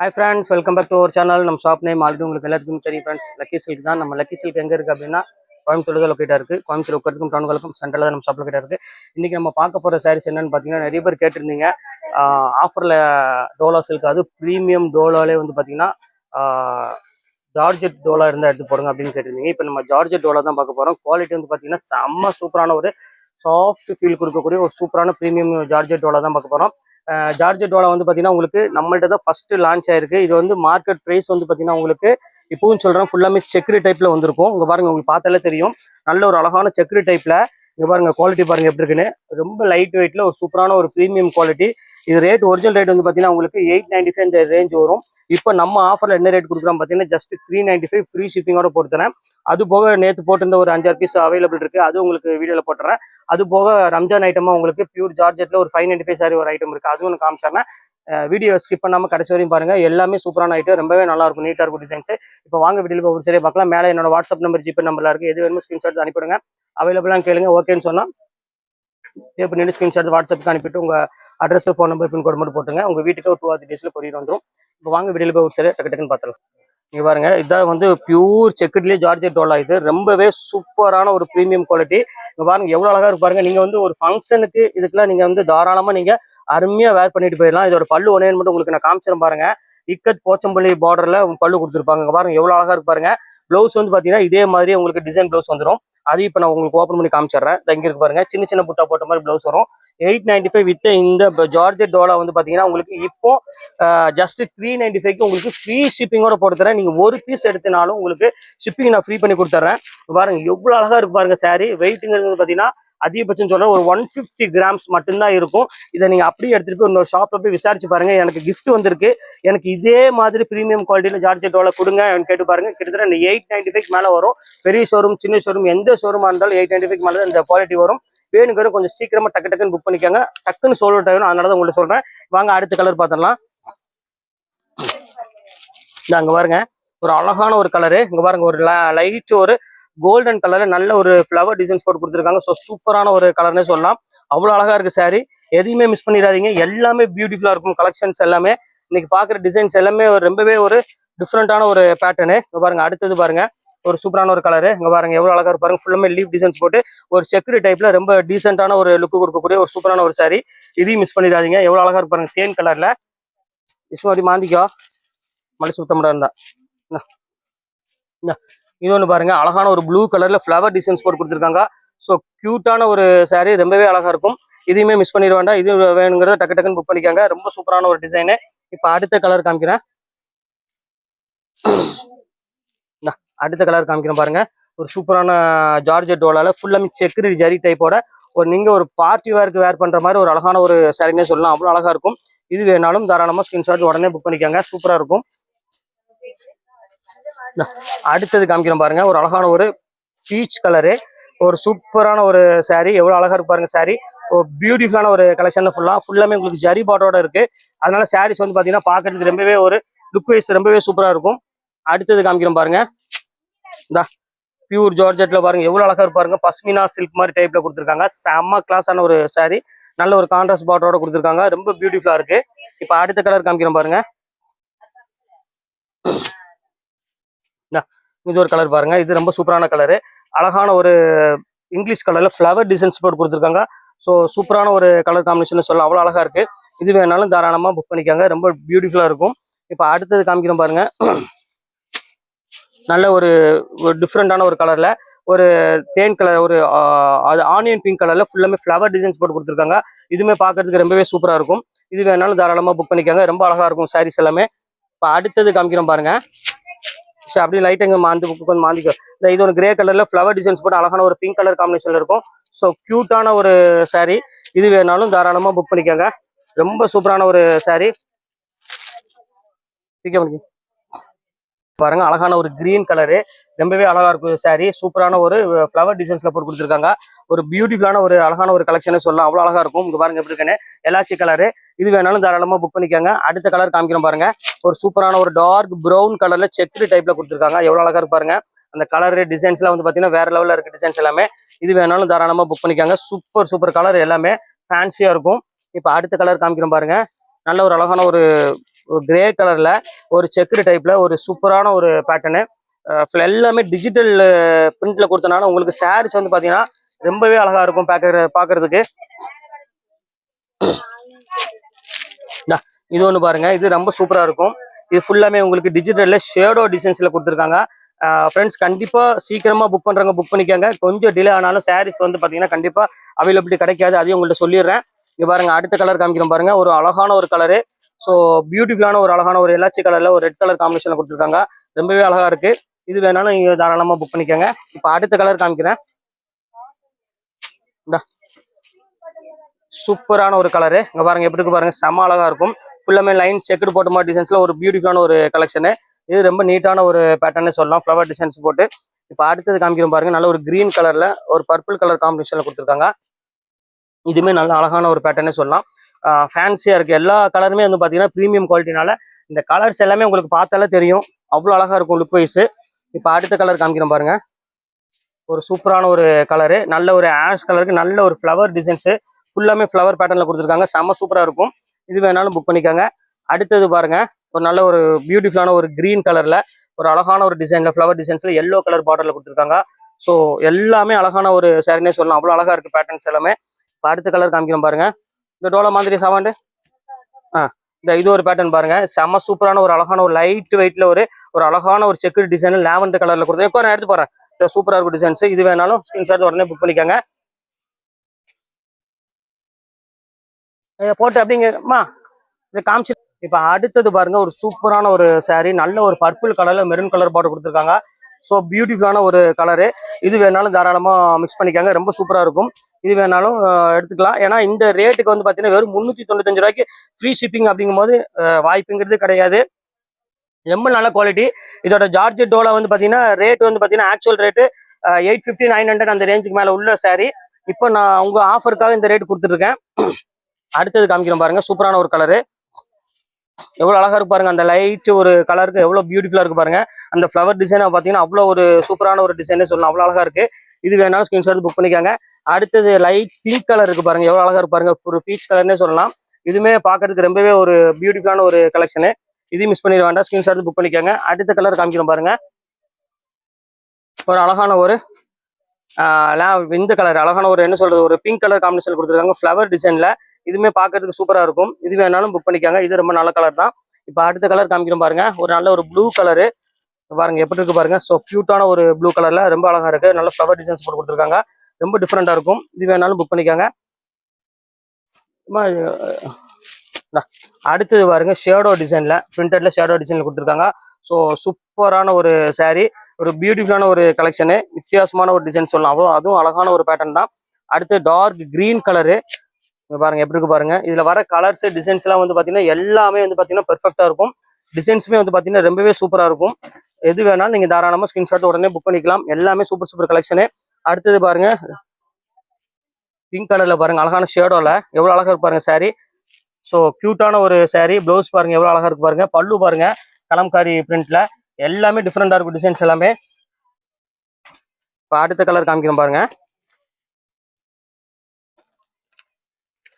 Hi friends welcome back to ஒரு channel நம்ம shop name already உங்களுக்கு எல்லாத்துக்கும் தெரியும் ஃப்ரெண்ட்ஸ் லக்கி சில்க் தான். நம்ம லக்கி சில்க் எங்கே இருக்குது அப்படின்னா கோயம்புத்தூர் தான் லொக்கேட்டாக இருக்குது கோயம்புத்தூர் உட்கறதுக்கும் டவுனுக்கும் சென்டரில் தான் நம்ம ஷாப் லொக்கேட்டாக இருக்குது இன்றைக்கி நம்ம பார்க்க போகிற சாரீஸ் என்னென்னு பார்த்தீங்கன்னா நிறைய பேர் கேட்டிருந்தீங்க. ஆஃபரில் டோலா சில்க் அது ப்ரீமியம் டோலாலே வந்து பார்த்தீங்கன்னா ஜார்ஜெட் டோலா இருந்தால் எடுத்து போடுங்க அப்படின்னு கேட்டிருந்தீங்க. இப்போ நம்ம ஜார்ஜெட் டோலா தான் பார்க்க போகிறோம் குவாலிட்டி வந்து பார்த்தீங்கன்னா செம்ம சூப்பரான ஒரு சாஃப்ட் ஃபீல் கொடுக்கக்கூடிய ஒரு சூப்பரான ப்ரீமியம் ஜார்ஜெட் டோலா தான் பார்க்க போகிறோம் ஜார்ஜெட் டோலா வந்து பார்த்தீங்கன்னா உங்களுக்கு நம்மள்ட்ட தான் ஃபஸ்ட்டு லான்ச் ஆயிருக்கு. இது வந்து மார்க்கெட் ப்ரைஸ் வந்து பார்த்தீங்கன்னா உங்களுக்கு இப்பவும் சொல்கிறேன் ஃபுல்லாமே செக்ரி டைப்பில் வந்திருக்கும். இங்கே பாருங்கள் உங்களுக்கு பார்த்தாலே தெரியும். நல்ல ஒரு அழகான செக்ரி டைப்பில் இங்கே பாருங்கள் குவாலிட்டி பாருங்க எப்படி இருக்குன்னு. ரொம்ப லைட் வெயிட்டில் ஒரு சூப்பரான ஒரு ப்ரீமியம் குவாலிட்டி இது ரேட் ஒரிஜினல் ரேட் வந்து பார்த்தீங்கன்னா உங்களுக்கு எயிட் நைன்டி ஃபைவ் இந்த ரேஞ்ச் வரும். இப்போ நம்ம ஆஃபர்ல என்ன ரேட் கொடுக்குறோம் பார்த்தீங்கன்னா just three ninety five free ஷிப்பிங்கோட போட்டுறேன் அது போக நேற்று போட்டிருந்த ஒரு அஞ்சாறு பீஸ் அவைலபிள் இருக்கு. அது உங்களுக்கு வீடியோவில் போட்டுறேன். அது போக ரம்ஜான் ஐட்டமா உங்களுக்கு பியூர் ஜார்ஜெட்ல ஒரு ஃபைவ் நைன்டி ஃபைவ் சாரி ஒரு ஐட்டம் இருக்கு. அதுவும் ஒன்று காமிச்சாங்க வீடியோ ஸ்கிப் பண்ணாம கடைசி வரையும் பாருங்க. எல்லாமே சூப்பரான ஐட்டம் ரொம்பவே நல்லா இருக்கும். நீட்டா இருக்கும் டிசைன்ஸ் இப்போ வாங்க வீட்டில் ஒரு சரியா பார்க்கலாம். மேலே என்னோட வாட்ஸ்அப் நம்பர் ஜிபே நம்பர்ல இருக்கு. எது வேணுமோ ஸ்கிரீன்ஷாட் அனுப்பிடுங்க அவைலபிளான்னு கேளுங்க. ஓகேன்னு சொன்னா பே பண்ணிட்டு ஸ்கிரீன்ஷாட் வாட்ஸ்அப்புக்கு அனுப்பிட்டு உங்கள் address phone number pin code மட்டும் போட்டுங்க உங்கள் வீட்டுக்கு ஒரு டூ ஆர் டேஸில் கொரியர் வந்துடும் இப்போ வாங்க வெளியில் போய் ஒரு சரி டக்கு டக்குன்னு பார்த்துலாம் இங்க பாருங்க இதான் வந்து பியூர் செக்குட்லயே ஜார்ஜெட் டோலா இது. ரொம்பவே சூப்பரான ஒரு ப்ரீமியம் குவாலிட்டி இங்கே பாருங்க எவ்வளோ அழகா இருக்கு பாருங்கள் நீங்க வந்து ஒரு ஃபங்க்ஷனுக்கு இதுக்கெல்லாம் நீங்க வந்து தாராளமாக நீங்க அருமையாக வேர் பண்ணிட்டு போயிடலாம். இதோட பல்லு ஒன்னே மட்டும் உங்களுக்கு நான் காமிச்சிடும் பாருங்க. இக்கத் போச்சம்பள்ளி பார்டர்ல பல்லு கொடுத்துருப்பாங்க. இங்க பாருங்க எவ்வளவு அழகா இருக்கு ப்ளவுஸ் வந்து பாத்தீங்கன்னா இதே மாதிரி உங்களுக்கு டிசைன் ப்ளவுஸ் வந்துடும் அதையும் இப்போ நான் உங்களுக்கு ஓப்பன் பண்ணி காமிச்சிடுறேன். இங்கே இருக்கு பாருங்க. சின்ன சின்ன புட்டா போட்ட மாதிரி ப்ளவுஸ் வரும். எயிட் நைன்டி ஃபைவ் வித் இந்த ஜார்ஜெட் டோலா வந்து பாத்தீங்கன்னா உங்களுக்கு இப்போ ஜஸ்ட் த்ரீ நைன்டி ஃபைவ்க்கு உங்களுக்கு ஃப்ரீ ஷிப்பிங்கோட போட்டு தரேன். நீங்க ஒரு பீஸ் எடுத்தினாலும் உங்களுக்கு ஷிப்பிங் நான் ஃப்ரீ பண்ணி கொடுத்துட்றேன். பாருங்க எவ்வளவு அழகா இருக்கு பாருங்க சாரி வெயிட்டுங்கிறது பாத்தீங்கன்னா அதிகபட்சம் சொல்றேன் ஒரு ஒன் ஃபிஃப்டி கிராம்ஸ் மட்டும்தான் இருக்கும். இதை நீங்க அப்படியே எடுத்துட்டு போய் இன்னொரு ஷாப்ல போய் விசாரிச்சு பாருங்க. எனக்கு கிஃப்ட் வந்திருக்கு. எனக்கு இதே மாதிரி ப்ரீமியம் குவாலிட்டியில ஜார்ஜெட் டோல கொடுங்க கேட்டு பாருங்க. கிட்டத்தட்ட இந்த எயிட் நைன்டி ஃபைவ் மேல வரும். பெரிய ஷோரூம் சின்ன ஷோரூம் எந்த ஷோரூமா இருந்தாலும் எயிட் நைன்டி ஃபைவ் மேல இந்த குவாலிட்டி வரும். வேணுங்கிறது கொஞ்சம் சீக்கிரமா டக்கு டக்குன்னு புக் பண்ணிக்கோங்க. டக்குன்னு சோல்ட் டைம் அதனால தான் உங்களுக்கு சொல்றேன். வாங்க அடுத்த கலர் பார்த்தலாம் இந்த அங்க பாருங்க. ஒரு அழகான ஒரு கலரு இங்க பாருங்க ஒரு லைட் ஒரு கோல்டன் கலர்ல நல்ல ஒரு ஃப்ளவர் டிசைன்ஸ் போட்டு கொடுத்துருக்காங்க. ஸோ சூப்பரான ஒரு கலர்னே சொல்லலாம். அவ்வளோ அழகா இருக்கு சாரி எதையுமே மிஸ் பண்ணிடாதீங்க. எல்லாமே பியூட்டிஃபுல்லா இருக்கும். கலெக்ஷன்ஸ் எல்லாமே. இன்னைக்கு பாக்குற டிசைன்ஸ் எல்லாமே ஒரு ரொம்பவே ஒரு டிஃப்ரெண்டான ஒரு பேட்டர்னு இங்க பாருங்க அடுத்தது பாருங்க. ஒரு சூப்பரான ஒரு கலரு இங்க பாருங்க எவ்வளவு அழகா இருப்பாரு பாருங்க. ஃபுல்லாமே லீவ் டிசைன்ஸ் போட்டு ஒரு செக்குரி டைப்ல ரொம்ப டீசென்டான ஒரு லுக் கொடுக்கக்கூடிய ஒரு சூப்பரான ஒரு சாரி இதையும் மிஸ் பண்ணிடாதீங்க. எவ்வளவு அழகா இருப்பாருங்க தேன் கலர்ல விஸ்வாதி மாந்திக்கா. மலை சுத்தமடா இருந்தா இது ஒன்று பாருங்க அழகான ஒரு ப்ளூ கலர்ல ஃப்ளவர் டிசைன்ஸ் போட்டு கொடுத்துருக்காங்க. ஸோ க்யூட்டான ஒரு சாரீ ரொம்பவே அழகா இருக்கும். இதையுமே மிஸ் பண்ணிட வேண்டாம். இது வேணுங்கிறத டக்கு டக்குன்னு புக் பண்ணிக்காங்க. ரொம்ப சூப்பரான ஒரு டிசைனு இப்போ அடுத்த கலர் காமிக்கிறேன். அடுத்த கலர் காமிக்கிறேன் பாருங்க. ஒரு சூப்பரான ஜார்ஜெட் டோலால ஃபுல்லாமே செக்குரி ஜரி டைப்போட ஒரு நீங்க ஒரு பார்ட்டி வேர்க்கு வேர் பண்ற மாதிரி ஒரு அழகான ஒரு சாரினே சொல்லலாம். அவ்வளோ அழகா இருக்கும். இது வேணாலும் தாராளமா ஸ்கிரீன்ஷாட் உடனே புக் பண்ணிக்கோங்க. சூப்பரா இருக்கும். அடுத்தது காமிக்கிறோம் பாருங்க. ஒரு அழகான ஒரு பீச் கலரு ஒரு சூப்பரான ஒரு saree. எவ்வளவு அழகா இருக்கு பாருங்க சாரீ ஒரு பியூட்டிஃபுல்லான ஒரு கலெக்ஷன் ஃபுல்லா ஃபுல்லாமே உங்களுக்கு ஜரி பாட்டோட இருக்கு. அதனால சாரீஸ் வந்து பாத்தீங்கன்னா பாக்குறதுக்கு ரொம்பவே ஒரு லுக் வைஸ் ரொம்பவே சூப்பரா இருக்கும். அடுத்தது காமிக்கிறோம் பாருங்க. இந்தா பியூர் ஜார்ஜெட்ல பாருங்க. எவ்வளவு அழகா இருப்பாருங்க பஸ்மினா சில்க் மாதிரி டைப்ல கொடுத்துருக்காங்க. செம்ம கிளாஸான ஒரு saree. நல்ல ஒரு கான்ட்ராஸ்ட் பாட்டோட கொடுத்துருக்காங்க. ரொம்ப பியூட்டிஃபுல்லா இருக்கு. இப்போ அடுத்த கலர் காமிக்கிறோம் பாருங்க. இது ஒரு கலர் பாருங்க. இது ரொம்ப சூப்பரான கலரு அழகான ஒரு இங்கிலீஷ் கலர்ல ஃப்ளவர் டிசைன்ஸ் போட்டு கொடுத்துருக்காங்க. ஸோ சூப்பரான ஒரு கலர் காம்பினேஷன் சொல்ல அவ்வளோ அழகா இருக்கு. இது வேணாலும் தாராளமா புக் பண்ணிக்காங்க. ரொம்ப பியூட்டிஃபுல்லா இருக்கும். இப்போ அடுத்தது காமிக்கிறோம் பாருங்க. நல்ல ஒரு டிஃப்ரெண்டான ஒரு கலர்ல ஒரு தேன் கலர் ஒரு அது ஆனியன் பிங்க் கலர்ல ஃபுல்லாமே ஃப்ளவர் டிசைன்ஸ் போட்டு கொடுத்துருக்காங்க. இதுவுமே பார்க்கறதுக்கு ரொம்பவே சூப்பரா இருக்கும். இது வேணாலும் தாராளமா புக் பண்ணிக்காங்க. ரொம்ப அழகா இருக்கும். சாரீஸ் எல்லாமே. இப்போ அடுத்தது காமிக்கிறோம் பாருங்க. ஸோ அப்படியே லைட் இங்கே மாந்து புக்கு கொஞ்சம் மாந்திக்கோ. இந்த இது ஒரு கிரே கலர்ல ஃப்ளவர் டிசைன்ஸ் போட்டு அழகான ஒரு பிங்க் கலர் காம்பினேஷனில் இருக்கும். ஸோ க்யூட்டான ஒரு saree. இது வேணாலும் தாராளமா புக் பண்ணிக்கோங்க. ரொம்ப சூப்பரான ஒரு saree. பாருங்க அழகான ஒரு கிரீன் கலரு ரொம்பவே அழகா இருக்கும் சாரி சூப்பரான ஒரு ஃப்ளவர் டிசைன்ஸ்ல போட்டு கொடுத்துருக்காங்க. ஒரு பியூட்டிஃபுல்லான ஒரு அழகான ஒரு கலெக்ஷனே சொல்லலாம். அவ்வளோ அழகா இருக்கும். இங்க பாருங்க எப்படி இருக்குன்னு. எலாச்சி கலரு இது வேணாலும் தாராளமா புக் பண்ணிக்கோங்க. அடுத்த கலர் காமிக்கிறோம் பாருங்க. ஒரு சூப்பரான ஒரு டார்க் ப்ரௌன் கலர்ல செக்ரி டைப்ல கொடுத்துருக்காங்க. எவ்வளவு அழகா இருக்கு பாருங்க. அந்த கலர் டிசைன்ஸ்லாம் வந்து பாத்தீங்கன்னா வேற லெவல்ல இருக்கு டிசைன்ஸ் எல்லாமே. இது வேணாலும் தாராளமா புக் பண்ணிக்காங்க. சூப்பர் சூப்பர் கலர் எல்லாமே ஃபேன்சியா இருக்கும். இப்போ அடுத்த கலர் காமிக்கிறோம் பாருங்க. நல்ல ஒரு அழகான ஒரு ஒரு கிரே கலர்ல ஒரு செக்குடு டைப்ல ஒரு சூப்பரான ஒரு பேட்டர்னு எல்லாமே டிஜிட்டல் பிரிண்ட்ல கொடுத்தனால உங்களுக்கு சாரீஸ் வந்து பாத்தீங்கன்னா ரொம்பவே அழகா இருக்கும் பார்க்கற பாக்குறதுக்கு. இது ஒன்று பாருங்க. இது ரொம்ப சூப்பரா இருக்கும். இது ஃபுல்லாமே உங்களுக்கு டிஜிட்டல்ல ஷேடோ டிசைன்ஸ்ல கொடுத்துருக்காங்க. ஃப்ரெண்ட்ஸ் கண்டிப்பா சீக்கிரமா புக் பண்ணுறவங்க புக் பண்ணிக்கோங்க. கொஞ்சம் டிலே ஆனாலும் சாரீஸ் வந்து பாத்தீங்கன்னா கண்டிப்பா அவைலபிலிட்டி கிடைக்காது. அதையும் உங்கள்கிட்ட சொல்லிடுறேன். இது பாருங்க அடுத்த கலர் காமிக்கிறோம் பாருங்க. ஒரு அழகான ஒரு கலரு ஸோ பியூட்டிஃபுல்லான ஒரு அழகான ஒரு எல்லாச்சி கலர்ல ஒரு ரெட் கலர் காம்பினேஷன்ல கொடுத்துருக்காங்க. ரொம்பவே அழகா இருக்கு. இது வேணாலும் நீங்க தாராளமா புக் பண்ணிக்கோங்க. இப்போ அடுத்த கலர் காமிக்கிறேன். இந்தா. சூப்பரான ஒரு கலரு இங்கே பாருங்க எப்படி இருக்கு பாருங்க. செம அழகா இருக்கும். ஃபுல்லாமே லைன் செக்குடு போட்ட மாதிரி டிசைன்ஸ்ல ஒரு பியூட்டிஃபுல்லான ஒரு கலெக்ஷனு இது ரொம்ப நீட்டான ஒரு பேட்டர்னே சொல்லலாம். ஃப்ளவர் டிசைன்ஸ் போட்டு. இப்போ அடுத்தது காமிக்கிறோம் பாருங்க. நல்ல ஒரு கிரீன் கலர்ல ஒரு பர்பிள் கலர் காம்பினேஷன்ல கொடுத்துருக்காங்க. இதுவுமே நல்ல அழகான ஒரு பேட்டர்னே சொல்லலாம். ஃபேன்சியா இருக்கு. எல்லா கலருமே வந்து பாத்தீங்கன்னா ப்ரீமியம் குவாலிட்டினால இந்த கலர்ஸ் எல்லாமே உங்களுக்கு பார்த்தாலே தெரியும். அவ்வளோ அழகா இருக்கும் லுக் வைஸ் இப்போ அடுத்த கலர் காமிக்கிறோம் பாருங்க. ஒரு சூப்பரான ஒரு கலரு நல்ல ஒரு ஆஷ் கலருக்கு நல்ல ஒரு ஃப்ளவர் டிசைன்ஸ் ஃபுல்லாமே ஃப்ளவர் பேட்டர்ல கொடுத்துருக்காங்க. செம்ம சூப்பராக இருக்கும். இது வேணாலும் புக் பண்ணிக்கோங்க. அடுத்தது பாருங்க ஒரு நல்ல ஒரு பியூட்டிஃபுல்லான ஒரு கிரீன் கலர்ல ஒரு அழகான ஒரு டிசைன்ல ஃப்ளவர் டிசைன்ஸ்ல எல்லோ கலர் பார்டர்ல கொடுத்துருக்காங்க. ஸோ எல்லாமே அழகான ஒரு சாரினே சொல்லலாம். அவ்வளோ அழகா இருக்கு பேட்டர்ன்ஸ் எல்லாமே. இப்போ அடுத்த கலர் காமிக்கிறோம் பாருங்க. இந்த டோலா மாதிரி சாமாண்டு ஆ இந்த இது ஒரு பேட்டர்ன் பாருங்க. செம்ம சூப்பரான ஒரு அழகான ஒரு லைட் வெயிட்ல ஒரு ஒரு அழகான ஒரு செக்கு டிசைன் லாவெண்டர் கலர்ல கொடுத்து இப்போ நான் எடுத்து போறேன் இந்த சூப்பரா இருக்கும் டிசைன்ஸ் இது வேணாலும் ஸ்கிரீன்ஷாட் உடனே புக் பண்ணிக்கோங்க. போட்டு அப்படிங்கம்மா இதை காமிச்சு இப்போ அடுத்தது பாருங்க ஒரு சூப்பரான ஒரு சாரீ நல்ல ஒரு பர்பிள் கலர்ல மெரூன் கலர் பார்டர் கொடுத்துருக்காங்க. ஸோ பியூட்டிஃபுல்லான ஒரு கலரு இது வேணாலும் தாராளமாக மிக்ஸ் பண்ணிக்காங்க ரொம்ப சூப்பராக இருக்கும். இது வேணாலும் எடுத்துக்கலாம். ஏன்னா இந்த ரேட்டுக்கு வந்து பார்த்தீங்கன்னா வெறும் முந்நூற்றி தொண்ணூத்தஞ்சு ரூபாய்க்கு ஃப்ரீ ஷிப்பிங் அப்படிங்கும்போது போது வாய்ப்புங்கிறது கிடையாது. ரொம்ப நல்ல குவாலிட்டி இதோட ஜார்ஜெட் டோலா வந்து பாத்தீங்கன்னா ரேட் வந்து பார்த்தீங்கன்னா actual rate eight fifty nine hundred அந்த ரேஞ்சுக்கு மேலே உள்ள சாரீ இப்போ நான் உங்கள் ஆஃபருக்காக இந்த ரேட் கொடுத்துருக்கேன் அடுத்தது காமிக்கிறோம் பாருங்க. சூப்பரான ஒரு கலரு எவ்வளவு அழகா இருக்கு பாருங்க. அந்த லைட் ஒரு கலருக்கு எவ்வளவு பியூட்டிஃபுல்லா இருக்கு பாருங்க. அந்த ஃப்ளவர் டிசைனை பாத்தீங்கன்னா அவ்வளோ ஒரு சூப்பரான ஒரு டிசைனே சொல்லலாம். அவ்வளோ அழகா இருக்கு. இது வேணாலும் ஸ்கிரீன்ஷாட் புக் பண்ணிக்காங்க. அடுத்தது லைட் பிங்க் கலர் இருக்கு பாருங்க. எவ்வளவு அழகா இருக்கு பாருங்க. ஒரு பீச் கலர்னே சொல்லலாம். இதுவுமே பாக்குறதுக்கு ரொம்பவே ஒரு பியூட்டிஃபுல்லான ஒரு கலெக்ஷனு இதையும் மிஸ் பண்ணிட வேண்டாம். ஸ்கிரீன்ஷாட் புக் பண்ணிக்கோங்க. அடுத்த கலர் காமிக்கிறோம் பாருங்க. ஒரு அழகான ஒரு இந்த கலர் அழகான ஒரு என்ன சொல்றது ஒரு பிங்க் கலர் காம்பினேஷன் கொடுத்துருக்காங்க. ஃப்ளவர் டிசைன்ல இதுவுமே பார்க்கறதுக்கு சூப்பரா இருக்கும். இது வேணாலும் புக் பண்ணிக்காங்க. இது ரொம்ப நல்ல கலர் தான். இப்போ அடுத்த கலர் காமிக்கிறோம் பாருங்க. ஒரு நல்ல ஒரு ப்ளூ கலரு பாருங்க எப்படி இருக்கு பாருங்க. ஸோ க்யூட்டான ஒரு ப்ளூ கலர்ல ரொம்ப அழகா இருக்கு. நல்ல ஃப்ளவர் டிசைன்ஸ் போட்டு கொடுத்துருக்காங்க. ரொம்ப டிஃப்ரெண்டா இருக்கும். இது வேணாலும் புக் பண்ணிக்காங்க. அடுத்தது பாருங்க ஷேடோ டிசைன்ல பிரிண்டட்ல ஷேடோ டிசைன்ல கொடுத்துருக்காங்க. ஸோ சூப்பரான ஒரு சாரீ ஒரு பியூட்டிஃபுல்லான ஒரு கலெக்ஷனு வித்தியாசமான ஒரு டிசைன் சொல்லலாம். அவ்வளோ அதுவும் அழகான ஒரு பேட்டர்ன் தான். அடுத்து டார்க் கிரீன் கலரு பாருங்க எப்படி இருக்கு பாருங்க. இதுல வர கலர்ஸ் டிசைன்ஸ் எல்லாம் வந்து பாத்தீங்கன்னா எல்லாமே வந்து பாத்தீங்கன்னா பெர்ஃபெக்டா இருக்கும். டிசைன்ஸுமே வந்து பாத்தீங்கன்னா ரொம்பவே சூப்பரா இருக்கும். எது வேணாலும் நீங்க தாராளமா ஸ்கிரீன்ஷாட் உடனே புக் பண்ணிக்கலாம். எல்லாமே சூப்பர் சூப்பர் கலெக்ஷனு அடுத்தது பாருங்க. பிங்க் கலர்ல பாருங்க அழகான ஷேடோல எவ்வளவு அழகா இருக்கு பாருங்க சாரீ ஸோ கியூட்டான ஒரு saree. ப்ளவுஸ் பாருங்க எவ்வளவு அழகா இருக்கு பாருங்க. பல்லு பாருங்க கலம்காரி பிரிண்ட்ல எல்லாமே டிஃப்ரெண்டா இருக்கும் டிசைன்ஸ் எல்லாமே. இப்போ அடுத்த கலர் காமிக்கிறேன் பாருங்க.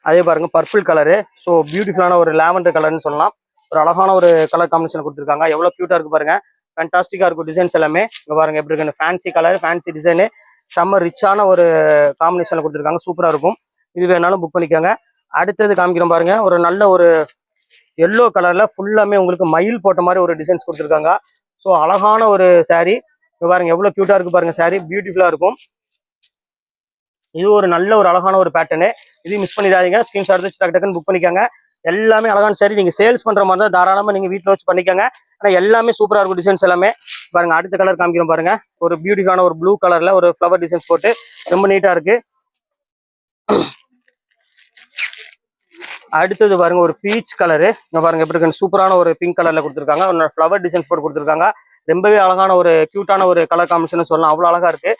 அதே பாருங்க பர்பிள் கலரு ஸோ பியூட்டிஃபுல்லான ஒரு லாவெண்டர் கலர்னு சொல்லலாம். ஒரு அழகான ஒரு கலர் காம்பினேஷன் கொடுத்துருக்காங்க. எவ்வளோ க்யூட்டாக இருக்கு பாருங்க. ஃபேன்டாஸ்டிக்காக இருக்கும் டிசைன்ஸ் எல்லாமே. இங்கே பாருங்க எப்படி இருக்கு? ஃபேன்சி கலர் ஃபேன்சி டிசைனு செம்ம ரிச்சான ஒரு காம்பினேஷனில் கொடுத்துருக்காங்க. சூப்பராக இருக்கும். இது வேணாலும் புக் பண்ணிக்கோங்க. அடுத்தது காமிக்கிறோம் பாருங்க. ஒரு நல்ல ஒரு எல்லோ கலர்ல ஃபுல்லாமே உங்களுக்கு மயில் போட்ட மாதிரி ஒரு டிசைன்ஸ் கொடுத்துருக்காங்க. ஸோ அழகான ஒரு saree. பாருங்க எவ்வளோ க்யூட்டாக இருக்கு பாருங்க saree. பியூட்டிஃபுல்லாக இருக்கும். இது ஒரு நல்ல ஒரு அழகான ஒரு பேட்டர்னு இதையும் மிஸ் பண்ணிடாதீங்க. ஸ்கிரீன்ஷாட் வச்சு டக்கு டக்குன்னு புக் பண்ணிக்கோங்க. எல்லாமே அழகான சரி நீங்க சேல்ஸ் பண்ற மாதிரி தான் தாராளமா நீங்க வீட்டில் வச்சு பண்ணிக்கோங்க. ஆனால் எல்லாமே சூப்பரா இருக்கும் டிசைன்ஸ் எல்லாமே. பாருங்க அடுத்த கலர் காமிக்கிறோம் பாருங்க. ஒரு பியூட்டிஃபுல்லான ஒரு ப்ளூ கலர்ல ஒரு ஃப்ளவர் டிசைன்ஸ் போட்டு ரொம்ப நீட்டா இருக்கு. அடுத்தது பாருங்க ஒரு பீச் கலரு இங்க பாருங்க எப்படி இருக்கு சூப்பரான ஒரு பிங்க் கலர்ல கொடுத்துருக்காங்க. ஒரு ஃப்ளவர் டிசைன்ஸ் போட்டு கொடுத்துருக்காங்க. ரொம்பவே அழகான ஒரு கியூட்டான ஒரு கலர் காம்பினேஷன் சொல்லலாம். அவ்வளோ அழகா இருக்கு.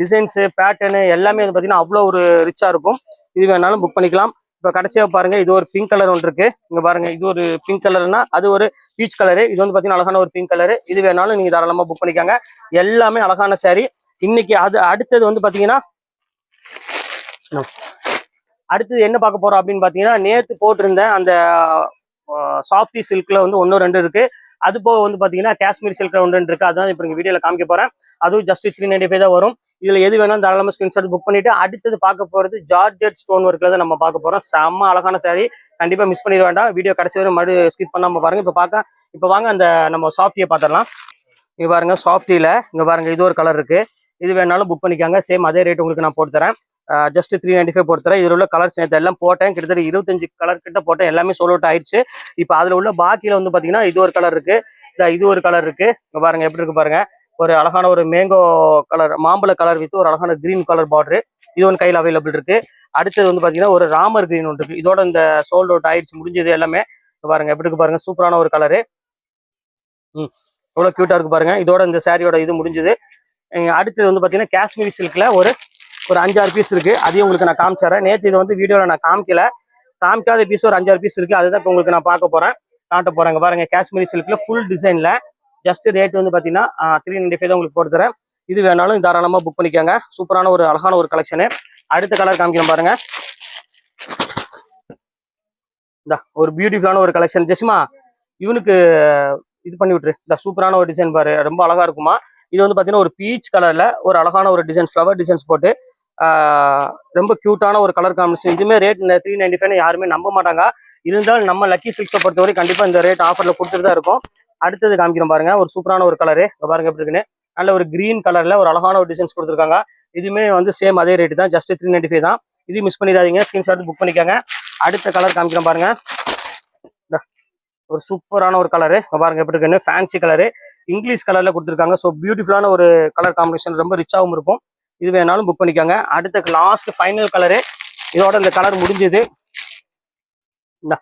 டிசைன்ஸ் பேட்டர்னு எல்லாமே வந்து பாத்தீங்கன்னா அவ்வளோ ஒரு ரிச்சா இருக்கும். இது வேணாலும் புக் பண்ணிக்கலாம். இப்போ கடைசியா பாருங்க இது ஒரு பிங்க் கலர் ஒன்று இருக்கு. இங்க பாருங்க இது ஒரு பிங்க் கலர்னா அது ஒரு பீச் கலரு இது வந்து பாத்தீங்கன்னா அழகான ஒரு பிங்க் கலரு இது வேணாலும் நீங்க தாராளமா புக் பண்ணிக்காங்க. எல்லாமே அழகான saree. இன்னைக்கு அது அடுத்தது வந்து பாத்தீங்கன்னா அடுத்தது என்ன பார்க்க போறோம் அப்படின்னு பாத்தீங்கன்னா நேத்து போட்டிருந்த அந்த சாஃப்டி சில்க்ல வந்து ஒன்று ரெண்டு இருக்கு. அது போக வந்து பாத்தீங்கன்னா காஷ்மீர் சில்க் ஒன்று இருக்கு. அதான் இப்போ வீடியோல காமிக்க போறேன். அதுவும் ஜஸ்ட் த்ரீ நைன்டி ஃபைவ் தான் வரும். இதுல எது வேணாலும் தாராளமாக ஸ்கிரீன்ஷாட் புக் பண்ணிட்டு அடுத்தது பார்க்க போறது ஜார்ஜெட் ஸ்டோன் ஒர்க்ல தான் நம்ம பார்க்க போறோம். செம்ம அழகான சாரி கண்டிப்பா மிஸ் பண்ணிட வேண்டாம். வீடியோ கடைசி வரை மறுபடியும் ஸ்கிப் பண்ணாம பாருங்க. இப்போ பார்க்க இப்போ வாங்க அந்த நம்ம சாஃப்டியை பார்த்துடலாம் இங்க பாருங்க சாஃப்டியில இங்க பாருங்க இது ஒரு கலர் இருக்கு. இது வேணாலும் புக் பண்ணிக்காங்க. சேம் அதே ரேட் உங்களுக்கு நான் போட்டு தரேன் ஜஸ்ட் த்ரீ நைன்டி ஃபைவ் போட்டு இதில் உள்ள கலர்ஸ் நேற்று எல்லாம் போட்டேன். கிட்டத்தட்ட இருபத்தஞ்சு கலர் கிட்ட போட்டேன். எல்லாமே சோல் அவுட் ஆயிடுச்சு இப்போ அதில் உள்ள பாக்கியில் வந்து பார்த்தீங்கன்னா இது ஒரு கலர் இருக்கு. இது ஒரு கலர் இருக்கு. பாருங்கள் பாருங்க எப்படி இருக்கு பாருங்க. ஒரு அழகான ஒரு மேங்கோ கலர் மாம்பழ கலர் வித் ஒரு அழகான கிரீன் கலர் பார்டரு இது ஒன்று கையில் அவைலபிள் இருக்கு. அடுத்தது வந்து பார்த்தீங்கன்னா ஒரு ராமர் கிரீன் ஒன்று இருக்கு. இதோட இந்த சோல்ட் அவுட் ஆயிடுச்சு முடிஞ்சது எல்லாமே. பாருங்க எப்படி இருக்கு பாருங்க. சூப்பரான ஒரு கலரு ம் எவ்வளோ க்யூட்டாக இருக்கு பாருங்க. இதோட இந்த சாரியோட இது முடிஞ்சது. அடுத்தது வந்து பார்த்தீங்கன்னா காஷ்மீரி சில்க்ல ஒரு ஒரு அஞ்சாறு பீஸ் இருக்கு. அதையும் உங்களுக்கு நான் காமிச்சிடுறேன். நேற்று இது வந்து வீடியோவில் நான் காமிக்கல. காமிக்காத பீஸ் ஒரு அஞ்சாறு பீஸ் இருக்கு. அதுதான் இப்போ உங்களுக்கு நான் பார்க்க போறேன். காட்ட போறேங்க பாருங்க காஷ்மீரி சில்க்ல ஃபுல் டிசைன்ல ஜஸ்ட் ரேட் வந்து பார்த்தீங்கன்னா த்ரீ நைன்டி ஃபைவ் தான் உங்களுக்கு போட்டு இது வேணாலும் தாராளமாக புக் பண்ணிக்கோங்க. சூப்பரான ஒரு அழகான ஒரு கலெக்ஷனு அடுத்த கலர் காமிக்கிறேன் பாருங்க. இந்த ஒரு பியூட்டிஃபுல்லான ஒரு கலெக்ஷன் ஜெஸ்மா இவனுக்கு இது பண்ணி விட்டுரு. இந்த சூப்பரான ஒரு டிசைன் பாரு. ரொம்ப அழகா இருக்குமா? இது வந்து பார்த்தீங்கன்னா ஒரு பீச் கலர்ல ஒரு அழகான ஒரு டிசைன் ஃப்ளவர் டிசைன்ஸ் போட்டு ரொம்ப க்யூட்டான ஒரு கலர் காம்பினேஷன் இதுமே ரேட் இந்த த்ரீ நைன்டி ஃபைவ் யாருமே நம்ப மாட்டாங்க. இருந்தாலும் நம்ம லக்கி சில்க்ஸை பொறுத்தவரை கண்டிப்பா இந்த ரேட் ஆஃபர்ல கொடுத்துட்டு தான் இருக்கும். அடுத்தது காமிக்கிறோம் பாருங்க ஒரு சூப்பரான ஒரு கலரு பாருங்க எப்படி இருக்குன்னு. நல்ல ஒரு கிரீன் கலர்ல ஒரு அழகான ஒரு டிசைன்ஸ் கொடுத்துருக்காங்க. இதுவுமே வந்து சேம் அதே ரேட் தான் ஜஸ்ட் த்ரீ நைன்டி ஃபைவ் தான். இது மிஸ் பண்ணிடாதீங்க ஸ்கிரீன்ஷாட் புக் பண்ணிக்கோங்க. அடுத்த கலர் காமிக்கிறோம் பாருங்க. ஒரு சூப்பரான ஒரு கலரு பாருங்க எப்படி இருக்குன்னு ஃபேன்சி கலரு இங்கிலீஷ் கலர்ல கொடுத்துருக்காங்க. ஸோ பியூட்டிஃபுல்லான ஒரு கலர் காம்பினேஷன் ரொம்ப ரிச்சாகவும் இருக்கும். இது வேணாலும் புக் பண்ணிக்கோங்க. அடுத்த லாஸ்ட் ஃபைனல் கலரு இதோட இந்த கலர் முடிஞ்சது. இந்தா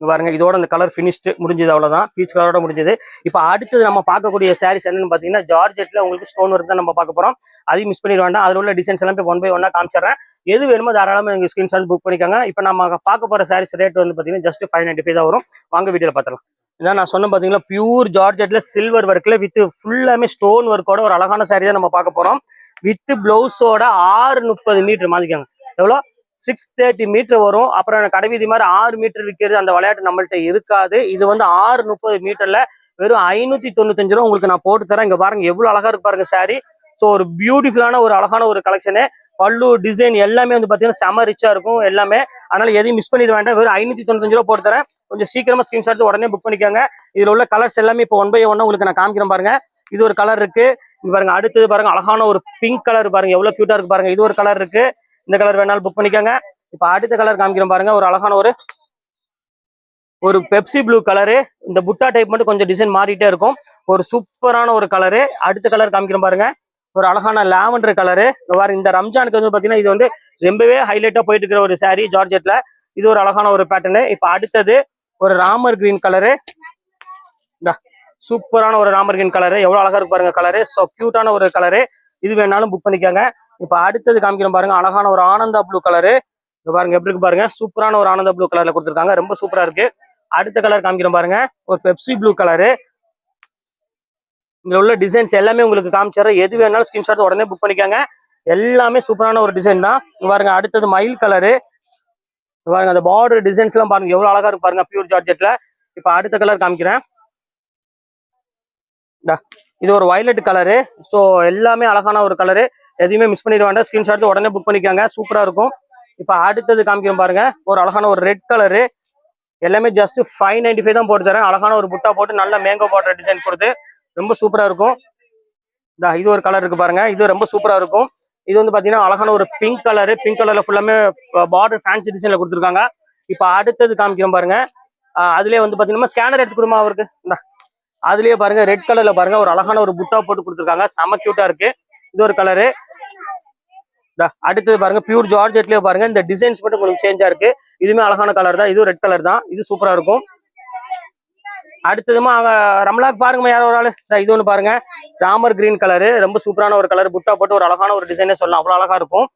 பாருங்க. இதோட இந்த கலர் ஃபினிஷ்டு முடிஞ்சது அவ்வளோதான் பீச் கலரோட முடிஞ்சது. இப்போ அடுத்தது நம்ம பார்க்கக்கூடிய சாரீஸ் என்னன்னு பார்த்தீங்கன்னா ஜார்ஜெட்ல உங்களுக்கு ஸ்டோன் ஒர்க் தான் நம்ம பார்க்க போறோம். அதையும் மிஸ் பண்ணிட வேண்டாம். அதில் உள்ள டிசைன்ஸ் எல்லாம் போய் ஒன் பை ஒன்னா காமிச்சிடுறேன். எது வேணுமோ தாராளமாக எங்கள் ஸ்கிரீன்ஷாட் புக் பண்ணிக்கோங்க. இப்போ நம்ம பார்க்க போகிற சாரீஸ் ரேட் வந்து பார்த்தீங்கன்னா ஜஸ்ட் ஃபைவ் நைன்ட்டி ஃபைவ் தான் வரும். வாங்க வீடியோவில் பார்த்துலாம் இதான் நான் சொன்ன பார்த்தீங்களா பியூர் ஜார்ஜெட்ல சில்வர் ஒர்க்ல வித் ஃபுல்லாமே ஸ்டோன் ஒர்க்கோட ஒரு அழகான சாரி தான் நம்ம பார்க்க போறோம். வித் பிளவுஸோட ஆறு முப்பது மீட்டர் மாதிரிக்காங்க எவ்வளோ? சிக்ஸ் தேர்ட்டி மீட்டர் வரும். அப்புறம் கடைவீதி மாதிரி ஆறு மீட்டர் விற்கிறது அந்த விளையாட்டு நம்மள்ட்ட இருக்காது. இது வந்து ஆறு முப்பது மீட்டர்ல வெறும் ஐநூத்தி தொண்ணூத்தஞ்சு ரூபா உங்களுக்கு நான் போட்டு தரேன். இங்க பாருங்க எவ்வளவு அழகா இருக்கு பாருங்க சாரி ஸோ ஒரு பியூட்டிஃபுல்லான ஒரு அழகான ஒரு கலெக்ஷனு பல்லு டிசைன் எல்லாமே வந்து பார்த்தீங்கன்னா செம ரிச்சா இருக்கும் எல்லாமே. அதனால எதையும் மிஸ் பண்ணிட வேண்டாம். வெறும் ஐநூத்தி தொண்ணூத்தஞ்சு ரூபா போட்டு தரேன். கொஞ்சம் சீக்கிரமா ஸ்கிரீன்ஷாட் உடனே புக் பண்ணிக்கோங்க. இதில் உள்ள கலர்ஸ் எல்லாமே இப்போ ஒன் பை ஒன் உங்களுக்கு நான் காமிக்கிறேன் பாருங்க. இது ஒரு கலர் இருக்கு. பாருங்க அடுத்தது பாருங்க அழகான ஒரு பிங்க் கலர் பாருங்க. எவ்வளோ க்யூட்டாக இருக்கு பாருங்க. இது ஒரு கலர் இருக்கு. இந்த கலர் வேணாலும் புக் பண்ணிக்கோங்க. இப்போ அடுத்த கலர் காமிக்கிறேன் பாருங்க. ஒரு அழகான ஒரு ஒரு பெப்சி ப்ளூ கலரு இந்த புட்டா டைப் மட்டும் கொஞ்சம் டிசைன் மாறிட்டே இருக்கும். ஒரு சூப்பரான ஒரு கலரு அடுத்த கலர் காமிக்கிறேன் பாருங்க. ஒரு அழகான லாவண்டர் கலரு. பாருங்க இந்த ரம்ஜானுக்கு வந்து பாத்தீங்கன்னா இது வந்து ரொம்பவே ஹைலைட்டா போயிட்டு இருக்கிற ஒரு saree ஜார்ஜெட்ல. இது ஒரு அழகான ஒரு பேட்டர்னு இப்போ அடுத்தது ஒரு ராமர் கிரீன் கலரு. சூப்பரான ஒரு ராமர் கிரீன் கலரு. எவ்வளவு அழகா இருக்கு பாருங்க கலரு. ஸோ கியூட்டான ஒரு கலரு. இது வேணாலும் புக் பண்ணிக்கோங்க. இப்போ அடுத்தது காமிக்கிறோம் பாருங்க அழகான ஒரு ஆனந்தா ப்ளூ கலரு. இங்க பாருங்க எப்படி இருக்கு பாருங்க. சூப்பரான ஒரு ஆனந்த ப்ளூ கலர்ல கொடுத்துருக்காங்க. ரொம்ப சூப்பரா இருக்கு. அடுத்த கலர் காமிக்கிறோம் பாருங்க ஒரு பெப்சி ப்ளூ கலரு இங்க உள்ள டிசைன்ஸ் எல்லாமே உங்களுக்கு காமிச்சிடறேன். எது வேணாலும் ஸ்கிரீன்ஷாட் உடனே புக் பண்ணிக்கோங்க. எல்லாமே சூப்பரான ஒரு டிசைன் தான். பாருங்க அடுத்தது மயில் கலரு பாருங்க அந்த பார்டர் டிசைன்ஸ் எல்லாம் பாருங்க எவ்வளவு அழகா இருக்கு பாருங்க பியூர் ஜார்ஜெட்ல இப்ப அடுத்த கலர் காமிக்கிறேன். இது ஒரு வயலட் கலரு ஸோ எல்லாமே அழகான ஒரு கலரு எதையுமே மிஸ் பண்ணிட வேண்டாம். ஸ்கிரீன்ஷாட் உடனே புக் பண்ணிக்கோங்க. சூப்பரா இருக்கும். இப்போ அடுத்தது காமிக்கிறேன் பாருங்க ஒரு அழகான ஒரு ரெட் கலரு எல்லாமே ஜஸ்ட் ஃபைவ் நைன்டி ஃபைவ் தான் போட்டு தரேன். அழகான ஒரு புட்டா போட்டு நல்ல மேங்கோ பார்டர் டிசைன் கொடுத்து ரொம்ப சூப்பரா இருக்கும். இந்தா, இது ஒரு கலர் இருக்கு பாருங்க. இது ரொம்ப சூப்பரா இருக்கும். இது வந்து பாத்தீங்கன்னா அழகான ஒரு பிங்க் கலரு பிங்க் கலர்ல ஃபுல்லாமே பார்டர் ஃபேன்சி டிசைன்ல கொடுத்துருக்காங்க. இப்போ அடுத்தது காமிக்கிறோம் பாருங்க. அதுலேயே அதுலயே வந்து பாத்தீங்கன்னா ஸ்கேனர் எடுத்து கொடுமா அவருக்கு? இந்த அதுலயே பாருங்க ரெட் கலர்ல பாருங்க ஒரு அழகான ஒரு புட்டா போட்டு கொடுத்துருக்காங்க. செம கியூட்டா இருக்கு. இது ஒரு கலரு அடுத்தது பாருங்க பியூர் ஜார்ஜெட்லயே பாருங்க. இந்த டிசைன்ஸ் மட்டும் கொஞ்சம் சேஞ்சா இருக்கு. இதுவுமே அழகான கலர் தான். இது ரெட் கலர் தான். இது சூப்பரா இருக்கும். அடுத்ததுமா அங்க ரம்லாக் பாருங்கம்மா யாரோ ஒரு ஆளு? இது ஒன்று பாருங்க. ராமர் கிரீன் கலரு ரொம்ப சூப்பரான ஒரு கலர் புட்டா போட்டு ஒரு அழகான ஒரு டிசைனே சொல்லலாம். அவ்வளவு அழகா இருக்கும்.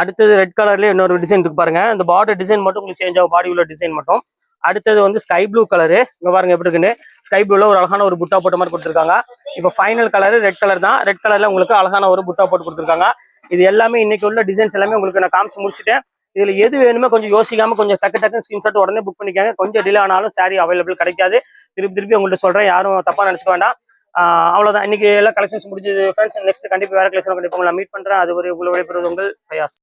அடுத்தது ரெட் கலர்ல இன்னொரு டிசைன் இருக்கு பாருங்க. இந்த பார்டர் டிசைன் மட்டும் உங்களுக்கு சேஞ்ச் ஆகும். பாடி உள்ள டிசைன் மட்டும். அடுத்தது வந்து ஸ்கை ப்ளூ கலரு இங்க பாருங்க எப்படி இருக்குன்னு. ஸ்கை ப்ளூல ஒரு அழகான ஒரு புட்டா போட்ட மாதிரி கொடுத்துருக்காங்க. இப்போ ஃபைனல் கலர் ரெட் கலர் தான். ரெட் கலர்ல உங்களுக்கு அழகான ஒரு புட்டா போட்டு கொடுத்துருக்காங்க. இது எல்லாமே இன்னைக்கு உள்ள டிசைன்ஸ் எல்லாமே உங்களுக்கு நான் காமிச்சு முடிச்சுட்டேன். இதுல எது வேணுமோ கொஞ்சம் யோசிக்காம கொஞ்சம் டக்கு டக்குன்னு ஸ்கிரீன்ஷாட் உடனே புக் பண்ணிக்காங்க. கொஞ்சம் டிலே ஆனாலும் சாரீ அவைலபிள் கிடைக்காது. திருப்பி திருப்பி உங்கள்கிட்ட சொல்றேன். யாரும் தப்பா நினைச்சுக்க வேண்டாம். அவ்வளவுதான். இன்னைக்கு எல்லா கலெக்ஷன்ஸ் முடிஞ்சது. ஃப்ரெண்ட்ஸ் நெக்ஸ்ட் கண்டிப்பா வேற கலெக்ஷன் கண்டிப்பா உங்களை மீட் பண்றேன். அது ஒரு உங்களை விடைபெறுவது உங்கள் பயாஸ்